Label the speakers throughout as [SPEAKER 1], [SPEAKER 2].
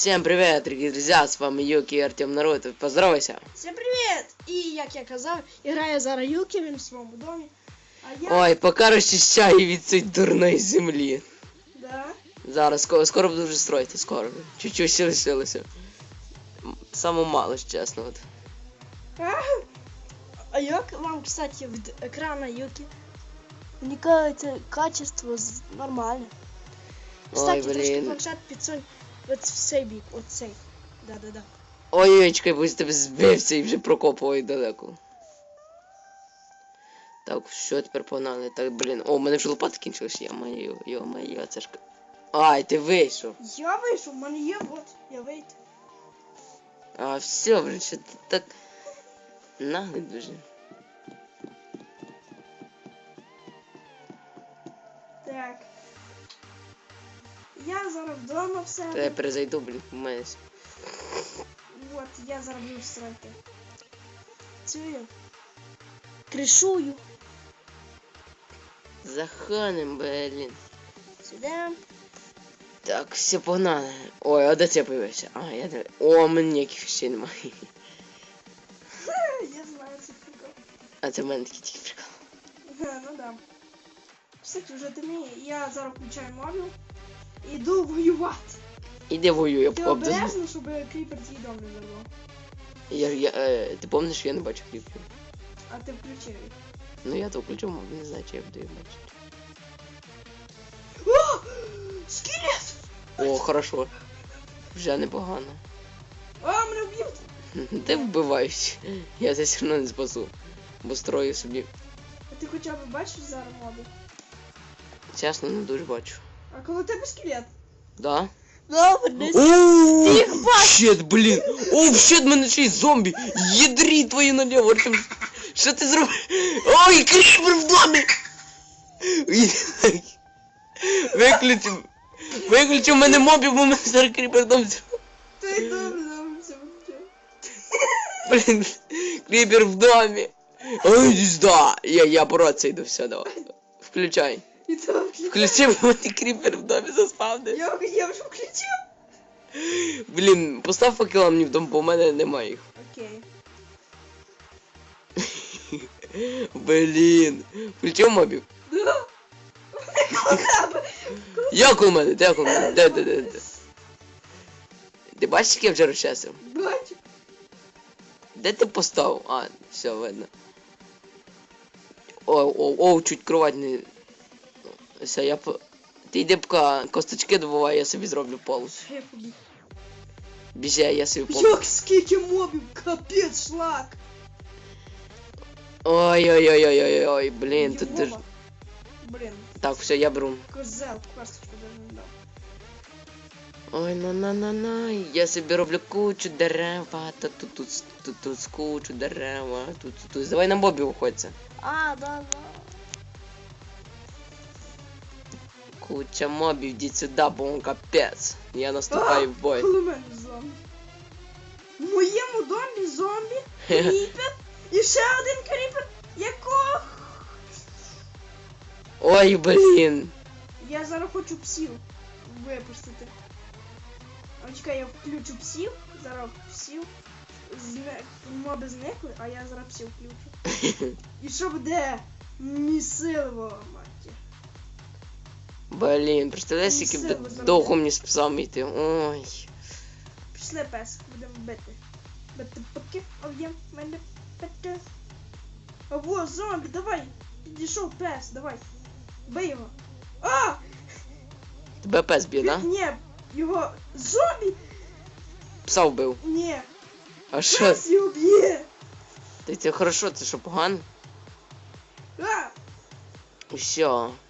[SPEAKER 1] Всем привет, дорогие друзья, с вами Юки и Артем Народ. Поздоровайся.
[SPEAKER 2] Всім привіт! І як я казав, грає зараз Юкі, він в своєму домі. А я.
[SPEAKER 1] Ой, поки розчищаю від цієї дурної землі.
[SPEAKER 2] Да.
[SPEAKER 1] Зараз, скоро, скоро буду вже строїти, скоро. Чуть-чуть ще лишилося. М, Саме мало, чесно. От.
[SPEAKER 2] А, а як вам, кстати, від екрана Юкі? Мені кажеться, качество нормальне. Кстати,
[SPEAKER 1] Ой,
[SPEAKER 2] трошки
[SPEAKER 1] блін.
[SPEAKER 2] планшет підсунь от в цей бік, от цей. Да-да-да.
[SPEAKER 1] Ой-ой, чекай, бо тебе збився і вже прокопувай далеко. Так, що тепер погнали? Так, блін. О, у мене вже лопата кінчилась, я маю, йо моє, це ж. Ай, ти вийшов.
[SPEAKER 2] Я вийшов, в мене є, от, я вийду.
[SPEAKER 1] А, все, блін, що ти так. Наглий дуже.
[SPEAKER 2] Вдома в
[SPEAKER 1] Та я перезайду, блін, у мене. с-
[SPEAKER 2] От, я зараз буду строїти. Цю кришую.
[SPEAKER 1] Заханем, блін.
[SPEAKER 2] Сюди.
[SPEAKER 1] Так, все погнали. Ой, а де це появився? А, я не. О, у мене ніяких ще немає.
[SPEAKER 2] Я знаю цей прикол.
[SPEAKER 1] А це в мене такий тільки прикол.
[SPEAKER 2] Ну да. Кстати, вже темніє. Я зараз включаю мобіл. І йду воювати.
[SPEAKER 1] Іди воюй, я
[SPEAKER 2] Ти
[SPEAKER 1] поп.
[SPEAKER 2] обережно, щоб кріпер твій дом не вирвав.
[SPEAKER 1] Я, я, е, ти пам'ятаєш, я не бачу кліпів.
[SPEAKER 2] А ти включив їх.
[SPEAKER 1] Ну я то включив, мов, не знаю, чи я буду їх бачити.
[SPEAKER 2] О! Скелет!
[SPEAKER 1] О, хорошо. Вже непогано.
[SPEAKER 2] А, мене вб'ють!
[SPEAKER 1] Де вбивають? Я це все одно не спасу. Бо строю собі.
[SPEAKER 2] А ти хоча б бачиш зараз мобіл?
[SPEAKER 1] Чесно, не дуже бачу.
[SPEAKER 2] А коли у тебе скелет?
[SPEAKER 1] Да?
[SPEAKER 2] Добре,
[SPEAKER 1] Оу, щет, блін! Оу, щет, мене ще й зомбі! Єдрі твої наліво! Артем. Що ти зробив? Ой, кріпер в домі! Виключив. Виключив мене мобів, бо мене зараз кріпер в домі.
[SPEAKER 2] Ти добре, добре.
[SPEAKER 1] Блін, кріпер в домі. Ой, сюда. Я, я бороться йду, все, давай. Включай.
[SPEAKER 2] І то включай.
[SPEAKER 1] Включив мене кріпер в домі заспавни.
[SPEAKER 2] Я, я вже включив.
[SPEAKER 1] Блін, постав факела мені в дом, бо в мене немає їх.
[SPEAKER 2] Окей.
[SPEAKER 1] Блін. Включив мобів?
[SPEAKER 2] Да. Коли?
[SPEAKER 1] Як у мене? Як у мене? Де, де, де, де? Ти бачиш, як я вже розчасив?
[SPEAKER 2] Бачу.
[SPEAKER 1] Де ти поставив? А, все, видно. О, о, о, чуть кровать не. Все, я по. Ти йди поки косточки добувай, я собі зроблю пол.
[SPEAKER 2] Я побіг.
[SPEAKER 1] Біжи, я собі пол.
[SPEAKER 2] Як скільки мобів, капець шлак.
[SPEAKER 1] Ой-ой-ой-ой-ой-ой, блін, тут
[SPEAKER 2] Євова.
[SPEAKER 1] дуже.
[SPEAKER 2] Блін,
[SPEAKER 1] Так, все, я беру.
[SPEAKER 2] козел, косточку даже не дав.
[SPEAKER 1] Ой, на на на на я собі роблю кучу дерева, та тут тут тут тут кучу дерева, тут тут тут. Давай на бобі уходься.
[SPEAKER 2] А, да, да.
[SPEAKER 1] Куча мобів, йдіть сюди, бо он капець. Я наступаю в бой.
[SPEAKER 2] Зомбі. В моєму домі зомбі, кріпер і ще один кріпер. Якого?
[SPEAKER 1] Ой, блін.
[SPEAKER 2] Я зараз хочу псів випустити. А чекай, я включу псів, зараз псів. Зне... Моби зникли, а я зараз псів включу. І що буде? Місиво, маті.
[SPEAKER 1] Блін, представляєш, скільки
[SPEAKER 2] Все,
[SPEAKER 1] буде
[SPEAKER 2] ви
[SPEAKER 1] довго мені псами йти. Ой.
[SPEAKER 2] Пішли пес, будемо бити. Бити поки об'єм мене бити. А во, зомбі, давай! Підійшов пес, давай. Бий його. А!
[SPEAKER 1] Тебе пес б'є, да?
[SPEAKER 2] Ні, його зомбі!
[SPEAKER 1] Пса вбив.
[SPEAKER 2] Ні,
[SPEAKER 1] А що?
[SPEAKER 2] пес його б'є!
[SPEAKER 1] Ти це хорошо, це що погано?
[SPEAKER 2] А!
[SPEAKER 1] Що? Я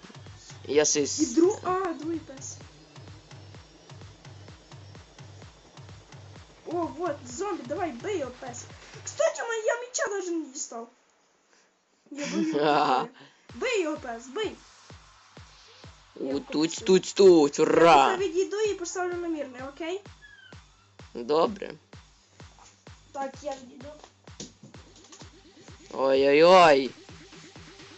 [SPEAKER 1] си...
[SPEAKER 2] І друг... А, другий пес. О, вот, зомбі, давай, бий його пес. Кстати, у мене я меча даже не дістав. Я бою.
[SPEAKER 1] Ага.
[SPEAKER 2] Бий його пес, бий.
[SPEAKER 1] У, Тут, тут, тут,
[SPEAKER 2] Я
[SPEAKER 1] ура!
[SPEAKER 2] відійду і поставлю на мирне, окей?
[SPEAKER 1] Добре.
[SPEAKER 2] Так, я відійду.
[SPEAKER 1] Ой-ой-ой.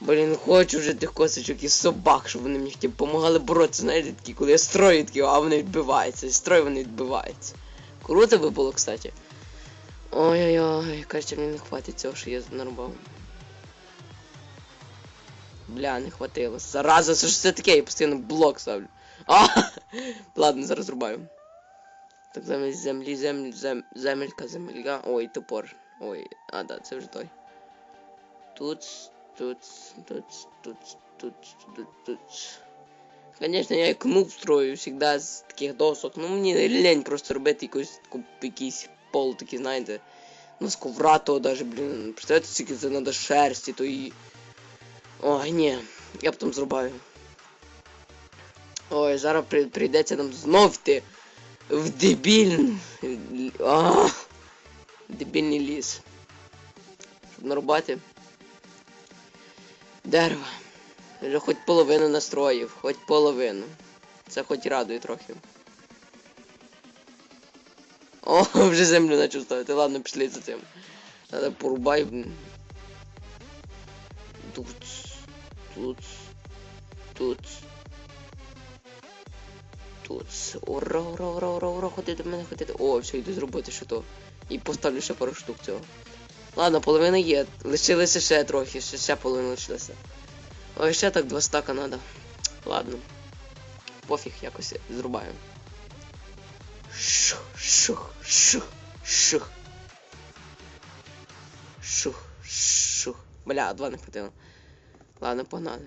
[SPEAKER 1] Блін, хочу вже тих косочок і собак, щоб вони мені хотів допомагали боротися, знаєте, такі, коли я строю такі, а вони відбиваються. І строю вони відбиваються. Круто би було, кстати. Ой-ой-ой, кажеться, мені не хватить цього, що я нарубав. Бля, не хватило. Зараза, це ж все таке, я постійно блок ставлю. А! Ладно, зараз рубаю. Так замість землі, землі, зем, земелька, земелька. Ой, топор. Ой, а, да, це вже той. Тут, тут, тут, тут, тут, тут, тут. Конечно, я як нуб строю всегда з таких досок. Ну мені лень просто робити якийсь, якийсь пол такий, знаєте. Ну, з ковра того даже, блін. Представляєте, скільки це треба шерсті, то і. Ой, ні, я потім зрубаю. Ой, зараз при, прийдеться нам знов йти в дебіль. А, дебільний ліс. Щоб нарубати. Дерево. Вже хоч половину настроїв, хоч половину. Це хоч радує трохи. О, вже землю почав ставити. Ладно, пішли за цим. Надо порубай. Тут. Тут. Тут. Тут. Ура, ура, ура, ура, ура, ходи до мене, ходи. О, все, йду зробити що то. І поставлю ще пару штук цього. Ладно, половина є. Лишилося ще трохи, ще, ще половина лишилася. Ой, ще так два стака надо. Ладно. Пофіг, якось зрубаю. Шух, шух, шух, шух. Шух, шух. Бля, два не хватило. Ладно, погнали.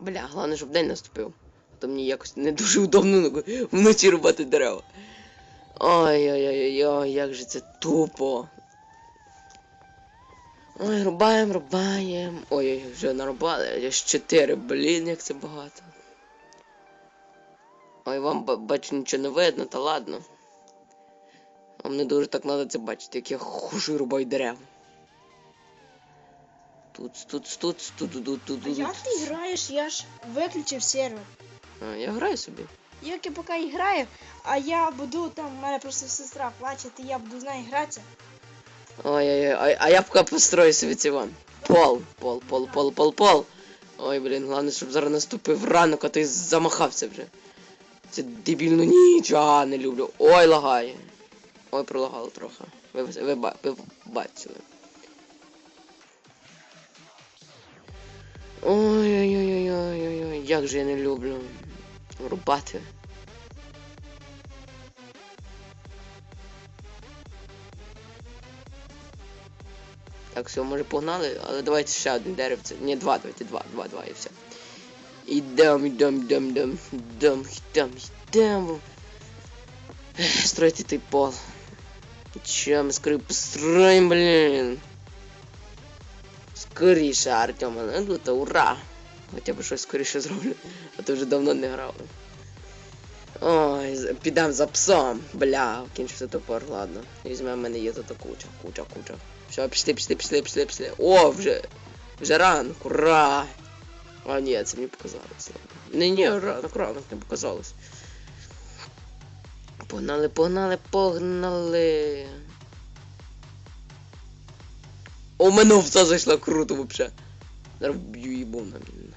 [SPEAKER 1] Бля, головне, щоб день наступив. То мені якось не дуже удобно вночі рубати дерева. Ой-ой-ой-ой, як же це тупо. Ой, рубаємо, рубаємо. Ой, вже нарубали. Я ж 4, блін, як це багато. Ой, вам бачу нічого не видно, та ладно. Вам не дуже так треба це бачити, як я хожу і рубаю дерева. Тут, тут, тут, тут, тут, тут, тут,
[SPEAKER 2] А як ти граєш? Я ж виключив сервер.
[SPEAKER 1] А, я граю собі.
[SPEAKER 2] Як я поки граю, а я буду там, в мене просто сестра плаче, і я буду з нею гратися.
[SPEAKER 1] Ой-ой-ой, а, я поки построю собі ці. Пол, пол, пол, пол, пол, пол. Ой, блін, головне, щоб зараз наступив ранок, а ти замахався вже. Це дебільну ніч, а не люблю. Ой, лагає. Ой, пролагало трохи. Ви, ви, ба- ви бачили. Ой-ой-ой-ой-ой-ой, як же я не люблю рубати. Так, все, може погнали, але давайте ще один деревце. Ні, два, давайте, два, два, два і все. Ідем, ідем, ідем, ідем, ідем, ідем, ідем. Ех, Стройте той пол. Че, ми скорее построим, блин. Скоріше, Артем, ну тут ура. Хоча б щось скоріше зроблю, а то вже давно не грав. Ой, з- підем за псом. Бля, кінчився топор, ладно. Візьме, в мене є тут куча, куча, куча. Все, пішли, пішли, пішли, пішли, пішли. О, вже. Вже ранок, ура! А ні, це мені показалось. Не, ні, ранок, ранок не показалось. Погнали, погнали, погнали. О, мене овца зайшла круто вообще. Зараз б'ю їбом на мене.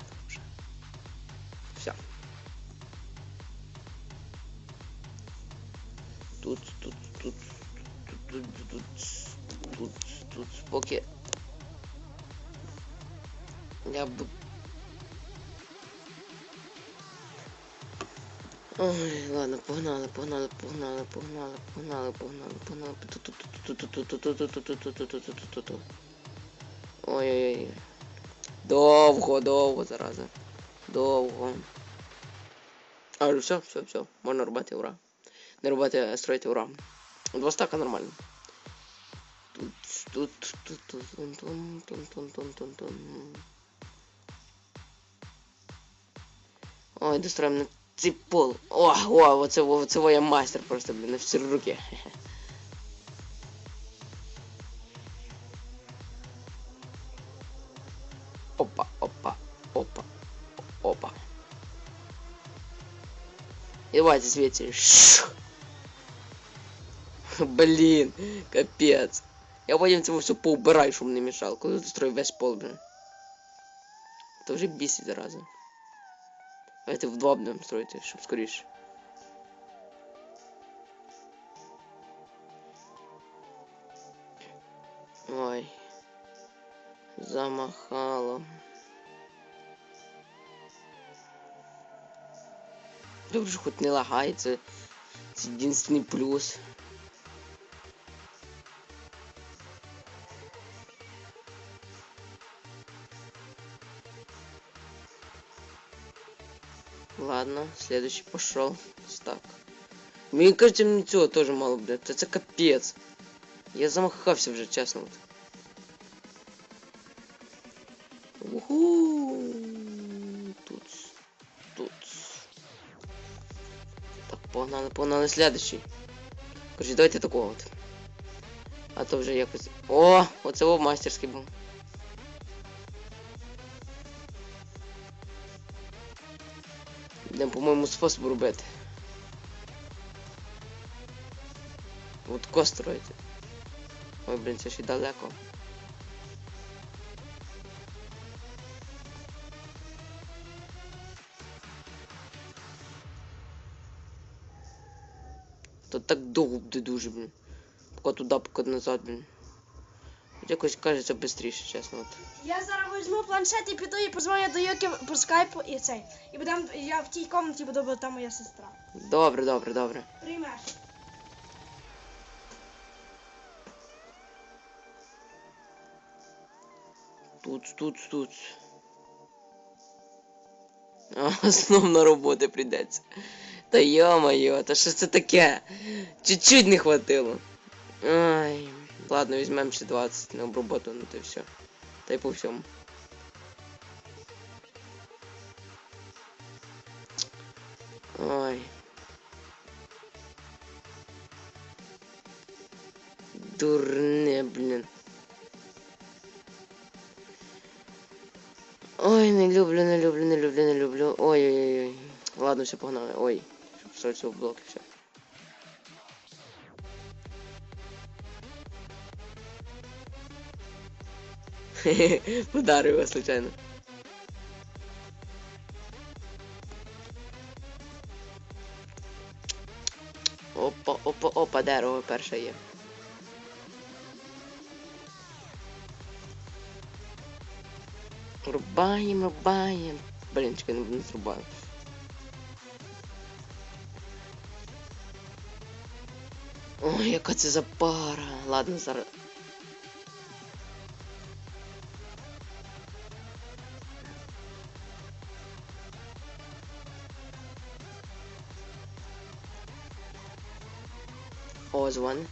[SPEAKER 1] Тут, тут, тут, тут, тут, тут, тут, тут, поки. Я б. Ой, ладно, погнали, погнали, погнали, погнали, погнали, погнали, погнали. Ой-ой-ой. Довго, довго, зараза. Довго. А, все, все, все. Можна рубати, ура. Не рубати, а строїти, ура. Два стака нормально. Тут, тут, тут, тут, тун, тун, тун, тун, тун, тун, тун. Ой, достроїмо на цей пол. О, о, оце, оце я майстер просто, блін, на всі руки. Опа, опа, опа, опа. И давайте свети. Блин, капец. Я потім це все поубираю, щоб не мішало. Коли ти строю весь пол, блин. То вже бісить зараза. Давайте вдвох будемо строїти, щоб скоріше. Ой. Замахало. Добре, що хоч не лагається. Це єдинственний плюс. Следующий пошел. Так. Мені кажется, мені цього теж мало буде. Та це капець. Я замахався вже, чесно. От. Уху. Тут. Тут. Так, погнали, погнали следующий. Короче, давайте такого от. А то вже якось. О! Оце був мастерський був. Йдемо, по-моєму, спосіб робити. От ко строїти. Ой, блін, це і далеко. То так довго буде дуже, блін. Поки туди, поки назад, блін. Якось кажеться швидше, чесно. От.
[SPEAKER 2] Я зараз візьму планшет і піду і позвоню до Юки по скайпу і цей. І будем, я в тій комнаті буду, бо там моя сестра.
[SPEAKER 1] Добре, добре, добре.
[SPEAKER 2] Приймеш.
[SPEAKER 1] Тут, тут, тут. А, знов на роботи прийдеться. Та йо-моє, та що це таке? Чуть-чуть не хватило. Ай. Ладно, візьмемо ще 20 на оброботу, ну то все. Та й по всьому. Ой. Дурне, блін. Ой, не люблю, не люблю, не люблю, не люблю. Ой-ой-ой. Ладно, все, погнали. Ой, щоб все цього блок і все. Хе-хе, Ударив його случайно. Опа, опа, опа, дерево перше є. Рубаємо, рубаємо. Блін, чекай, не, не зрубаю. Ой, яка це за пара. Ладно, зараз. О, дзвони.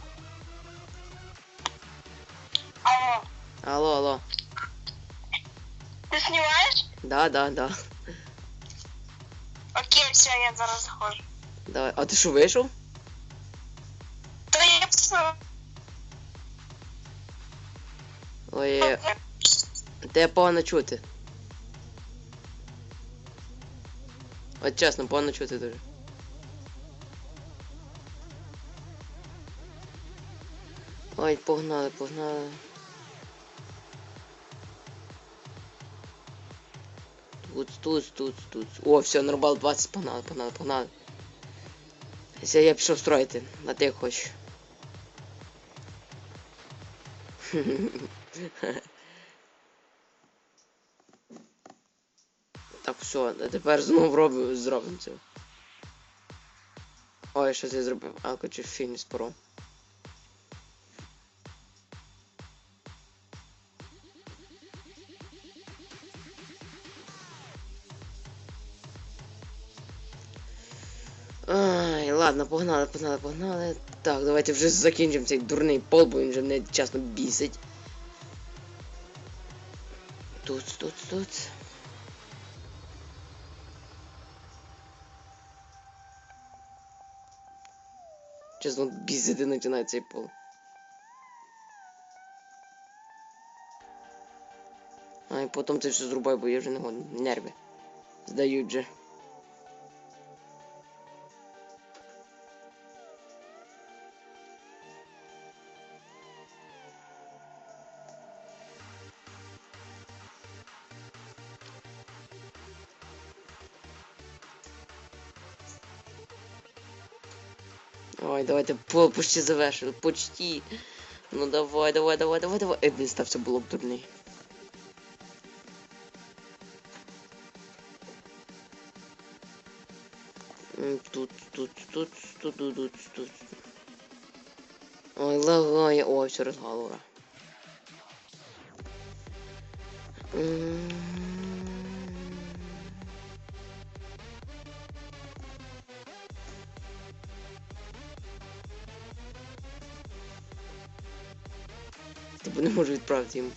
[SPEAKER 3] Алло,
[SPEAKER 1] Алло, алло.
[SPEAKER 3] ти знімаєш?
[SPEAKER 1] Да, да, да.
[SPEAKER 3] Окей, все, я зараз заходжу.
[SPEAKER 1] Давай. А ти що вийшов?
[SPEAKER 3] То я все.
[SPEAKER 1] Ой, е, тебе погано чути. От чесно, погано чути дуже. Ой, погнали, погнали. Тут, тут, тут, тут. О, все, нормал 20, погнали, погнали, погнали. Я пішов строїти, а ти як хочеш. Так, все, тепер знову робимо, зробимо це. Ой, що я зробив? А, хочу фільм з погнали, погнали, погнали. Так, давайте вже закінчимо цей дурний пол, бо він вже мене чесно бісить. Тут, тут, тут. Чесно, бісити починає цей пол. А і потім це все зрубаю, бо я вже не годен. Нерви. Здають же. Давайте по, почти завершили. Почти. Ну давай, давай, давай, давай, давай. Е, він стався було б дурний. Тут, тут, тут, тут, тут, тут, тут. Ой, лагає. Ой, все розгало, ура. не можу відправити йому.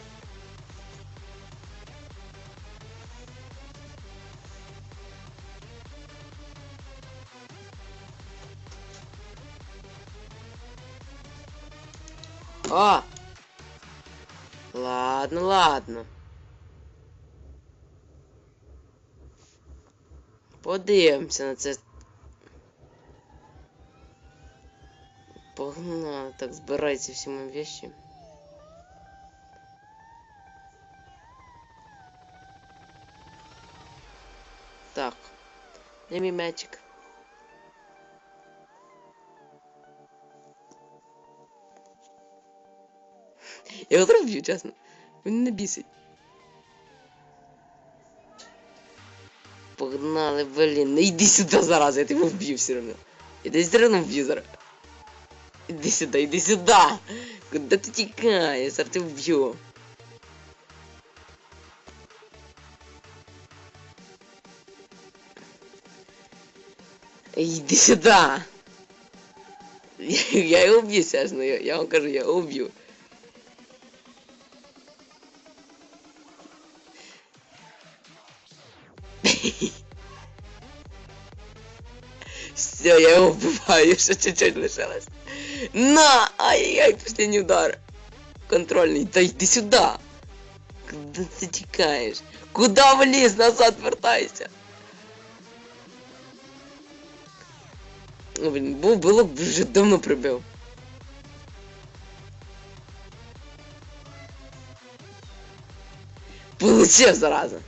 [SPEAKER 1] А! Ладно, ладно. Подивимося на це. Погнали. Так, збирайте всі мої вещи. Мій мечик? Я його зробив, чесно. Він не. Погнали, блін. Ну йди сюди зараз, я тебе вб'ю все одно. Іди все одно вб'ю зараз. Іди сюди, іди сюди. Куди ти тікаєш? Зараз тебе вб'ю. Іди сюди. Я, я його вб'ю, чесно, я, вам кажу, я вб'ю. Все, я его убиваю, ще чуть-чуть лишилось. На! Ай-яй-яй, последний удар. Контрольный. Да иди сюда. Куда ты текаешь? Куда влез? Назад вертайся. Ну, блин, бу- было бы уже давно прибил. Получив зараза.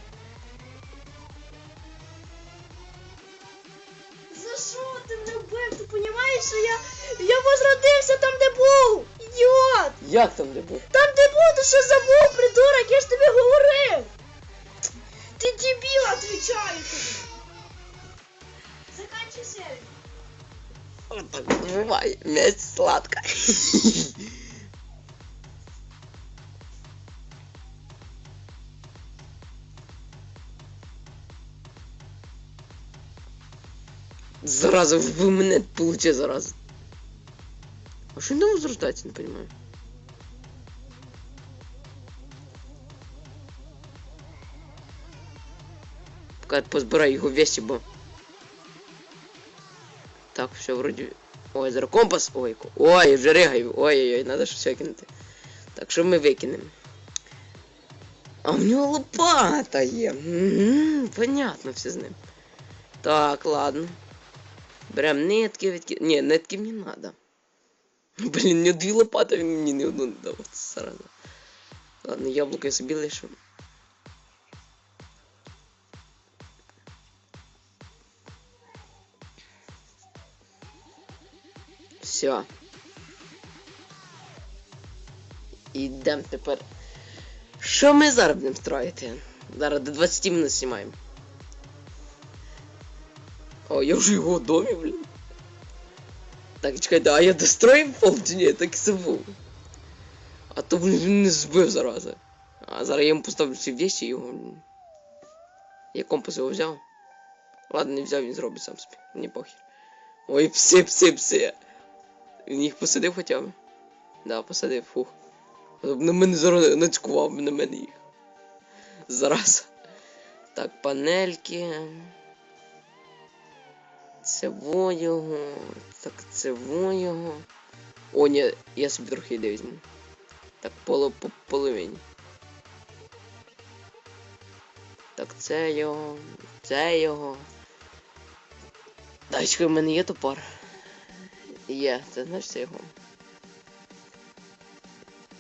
[SPEAKER 2] За що ти мене вбив? Ти розумієш, що я. Я возродився там, де був! Ідіот!
[SPEAKER 1] Як був?
[SPEAKER 2] Там, де був,
[SPEAKER 1] Месть сладко. Зараза, вы мене получи зараза. А що він там возрождається, не понимаю. Пока я позбираю його вещи, бо... Так, все вроді. Ой, зараз компас. Ой, ой, вже ригаю. Ой-ой-ой, треба щось викинути. Так, що ми викинемо? А в нього лопата є. Понятно все з ним. Так, ладно. Берем нитки, відки... Ні, нитки мені надо. Блін, мені дві лопати, він мені не одну не дав. Ладно, яблуко я собі лишу. Все. Ідемо тепер. Що ми зараз будемо строїти? Зараз до 20 минут знімаємо. О, я вже його в домі, блін. Так, чекайте, а я достроїв пол ні? Так і забув. А то блін, він не збив зараза. А зараз я йому поставлю всі вещи і його. Я компас його взяв. Ладно, не взяв, він зробить сам собі. Мені похер. Ой, пси, пси, пси. Він їх посадив хоча б. Да, посадив, фух. На мене зараз нацькував на мене їх. Зараз. Так, панельки. Це во його. Так, це во його. О, ні, я собі трохи ідею візьму. Так, поло, по половині. Так, це його. Це його. Дай, чекай, в мене є топор. Є, це значить це його.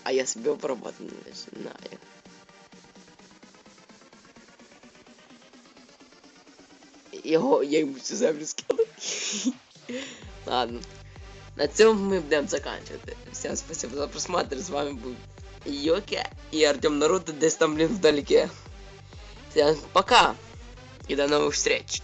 [SPEAKER 1] А я собі обработати не знаю. Його, я йому цю землю скину. Ладно. На цьому мы будем заканчивать. Всем спасибо за просмотр. С вами был Йоки и Артем Наруто, десь там, блин, вдалеке. Всем пока и до новых встреч.